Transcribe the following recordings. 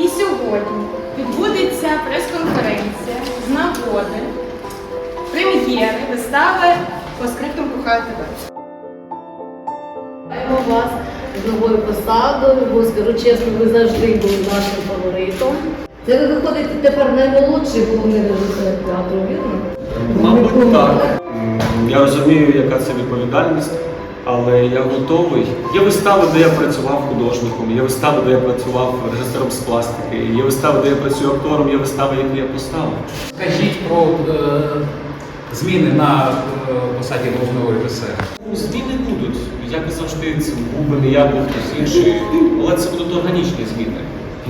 І сьогодні відбудеться прес-конференція з нагоди прем'єри вистави по скриптам кохаю тебе. Вітаємо вас з новою посадою, бо скажу чесно, ви завжди були нашим фаворитом. Це ви виходите тепер наймолодший головний режисер театру, вірно? Мабуть, так. Я розумію, яка це відповідальність, але я готовий. Є вистави, де я працював художником, є вистави, де я працював режисером з пластики, є вистави, де я працюю актором, є вистави, які я поставив. Скажіть про е, зміни на е, посаді головного режисера. Ну, Зміни будуть, як і завжди, це був би не я, був хтось інший, але це будуть органічні зміни,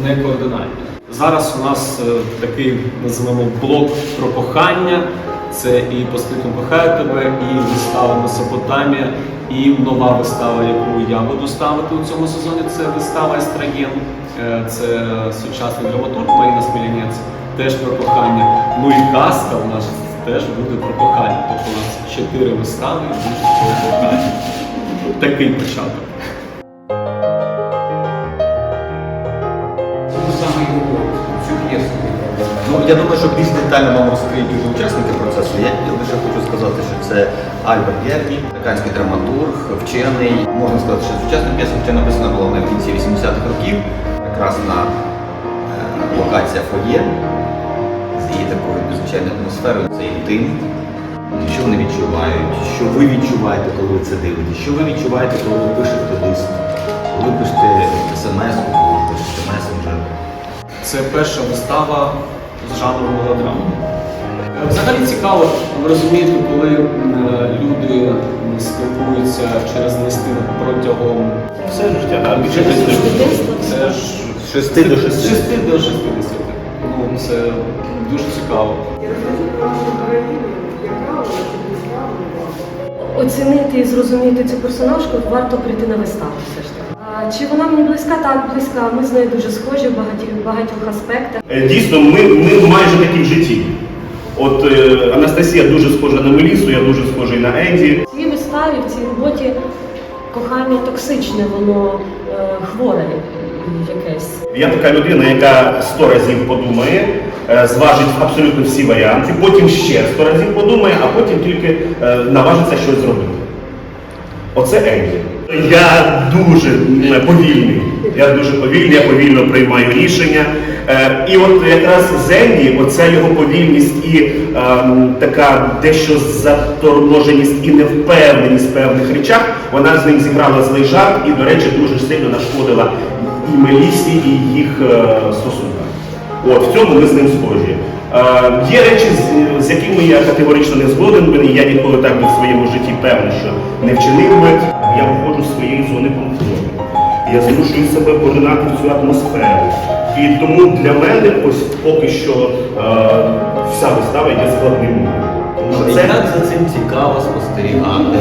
не координальні. Зараз у нас е, такий називаємо блок про кохання. Це і по скритому кохаю тебе, і вистава Месопотамія, і нова вистава, яку я буду ставити у цьому сезоні. Це вистава Естроген. Е, Це сучасний драматург Маріна Смілянець, теж про кохання. Ну і казка у нас теж буде про кохання. Тобто у нас чотири вистави будуть про кохання. Такий початок. Я думаю, що більш детально вам розкриють уже учасники процесу. Я лише хочу сказати, що це Альберт Герні, американський драматург, вчений. Можна сказати, що сучасна п'єса хоча написана була в кінці 80-х років. Прекрасна е, локація фоє з її такою незвичайною атмосферою, це інтим. Що вони відчувають, що ви відчуваєте, коли ви це дивитесь, що ви відчуваєте, коли ви пишете лист, коли ви пишете смс, коли ви пишете месенджер. Це перша вистава з жанру мелодрама. Е, Взагалі цікаво, ви розумієте, коли е, люди спілкуються через листи протягом Все життя, так, більше це ж З 6 до 60. 6 до 60. Ну, це дуже цікаво. Оцінити і зрозуміти цю персонажку варто прийти на виставу все ж таки. Чи вона мені близька? Так, близька. Ми з нею дуже схожі в багатьох, багатьох аспектах. Е, Дійсно, ми, ми майже такі в житті. От е, Анастасія дуже схожа на Мелісу, я дуже схожий на Енді. В цій виставі, в цій роботі кохання токсичне, воно е, хворе якесь. Я така людина, яка сто разів подумає, е, зважить абсолютно всі варіанти, потім ще сто разів подумає, а потім тільки е, наважиться щось зробити. Оце Енді. Я дуже повільний. Я дуже повільний, я повільно приймаю рішення. Е, і от якраз з оця його повільність і ем, така дещо заторможеність і невпевненість в певних речах, вона з ним зіграла злий жарт і, до речі, дуже сильно нашкодила і Мелісі, і їх е, стосункам. От в цьому ми з ним схожі. Е, є речі, з, з якими я категорично не згоден би, і я ніколи так би в своєму житті певний, що не вчинив би. Я виходжу з своєї зони комфорту. Я змушую себе поринати в цю атмосферу. І тому для мене ось поки що е, вся вистава є складним. Тому що це Як за цим цікаво спостерігати.